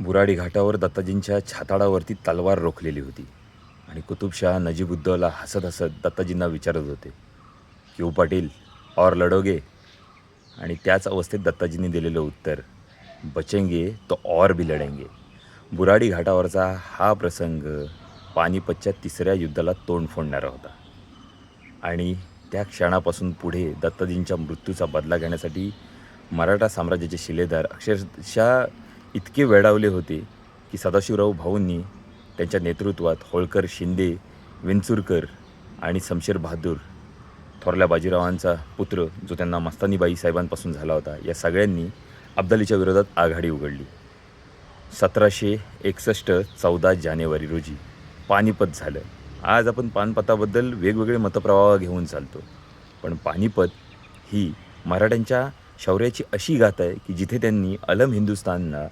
बुराडी घाटावर दत्ताजींच्या छाताडावरती तलवार रोखलेली होती. आणि कुतुबशहा नजीबुद्दौला हसत हसत दत्ताजींना विचारत होते क्यू पाटील और लढोगे आणि त्याच अवस्थेत दत्ताजींनी दिलेलं उत्तर बचेंगे तो और भी लढेंगे बुराडी घाटावरचा हा प्रसंग पानिपतच्या तिसऱ्या युद्धाला तोंड फोडणारा होता. आणि त्या क्षणापासून पुढे दत्ताजींच्या मृत्यूचा बदला घेण्यासाठी मराठा साम्राज्याचे शिलेदार अक्षरशः इतके वेडावले होते की सदाशिवराव भाऊंनी त्यांच्या नेतृत्वात होळकर शिंदे विंचुरकर आणि शमशेर बहादूर थोरल्या बाजीरावांचा पुत्र जो त्यांना मस्तानीबाई साहेबांपासून झाला होता या सगळ्यांनी अब्दालीच्या विरोधात आघाडी उघडली. सतराशे एकसष्ट चौदा जानेवारी रोजी पानिपत झालं. आज आपण पानपताबद्दल वेगवेगळे मतप्रवाह घेऊन चालतो. पण पानिपत ही मराठ्यांच्या शौर्याची अशी गाथा आहे की जिथे त्यांनी अलम हिंदुस्थानला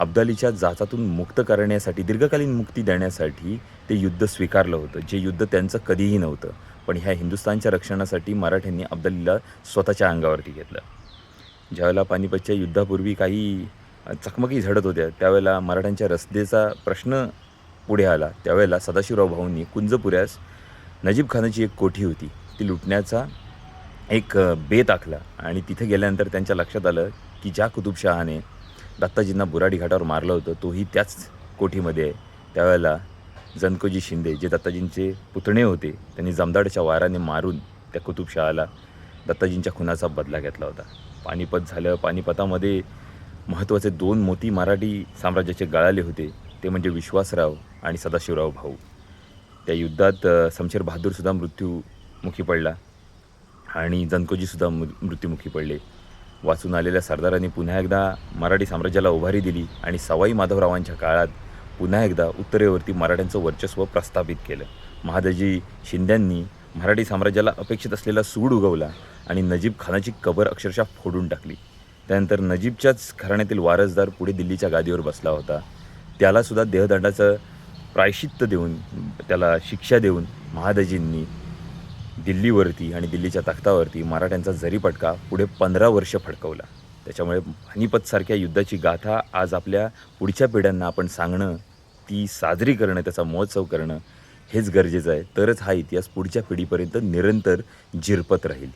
अब्दालीच्या जाचातून मुक्त करण्यासाठी दीर्घकालीन मुक्ती देण्यासाठी ते युद्ध स्वीकारलं होतं जे युद्ध त्यांचं कधीही नव्हतं. पण ह्या हिंदुस्थानच्या रक्षणासाठी मराठ्यांनी अब्दालीला स्वतःच्या अंगावरती घेतलं. ज्यावेळेला पानिपतच्या युद्धापूर्वी काही चकमकी झडत होत्या त्यावेळेला मराठ्यांच्या रस्तेचा प्रश्न पुढे आला. त्यावेळेला सदाशिवराव भाऊंनी कुंजपुऱ्यास नजीब खानाची एक कोठी होती. ती लुटण्याचा एक बेत आखला आणि तिथे गेल्यानंतर त्यांच्या लक्षात आलं की ज्या कुतुबशहाने दत्ताजींना बुराडी घाटावर मारलं होतं. तोही त्याच कोठीमध्ये आहे. त्यावेळेला जनकोजी शिंदे जे दत्ताजींचे पुतणे होते त्यांनी जमदाडच्या वाराने मारून त्या कुतुबशहाला दत्ताजींच्या खुनाचा बदला घेतला होता. पानिपत झालं पानिपतामध्ये महत्त्वाचे दोन मोती मराठी साम्राज्याचे गळाले होते. ते म्हणजे विश्वासराव आणि सदाशिवराव भाऊ. त्या युद्धात समशेर बहादूरसुद्धा मृत्यूमुखी पडला आणि जनकोजीसुद्धा मृ मृत्युमुखी पडले. वाचून आलेल्या सरदारांनी पुन्हा एकदा मराठी साम्राज्याला उभारी दिली आणि सवाई माधवरावांच्या काळात पुन्हा एकदा उत्तरेवरती मराठ्यांचं वर्चस्व प्रस्थापित केलं. महादजी शिंद्यांनी मराठी साम्राज्याला अपेक्षित असलेला सूड उगवला आणि नजीब खानाची कबर अक्षरशः फोडून टाकली. त्यानंतर नजीबच्याच घराण्यातील वारसदार पुढे दिल्लीच्या गादीवर बसला होता. त्यालासुद्धा देहदंडाचं प्रायश्चित्त देऊन त्याला शिक्षा देऊन महादजींनी दिल्लीवरती आणि दिल्लीच्या तख्तावरती मराठ्यांचा जरीपटका पुढे पंधरा वर्ष फडकवला. त्याच्यामुळे पानिपतसारख्या युद्धाची गाथा आज आपल्या पुढच्या पिढ्यांना आपण सांगणं ती साजरी करणं त्याचा महोत्सव करणं हेच गरजेचं आहे. तरच हा इतिहास पुढच्या पिढीपर्यंत निरंतर झिरपत राहील.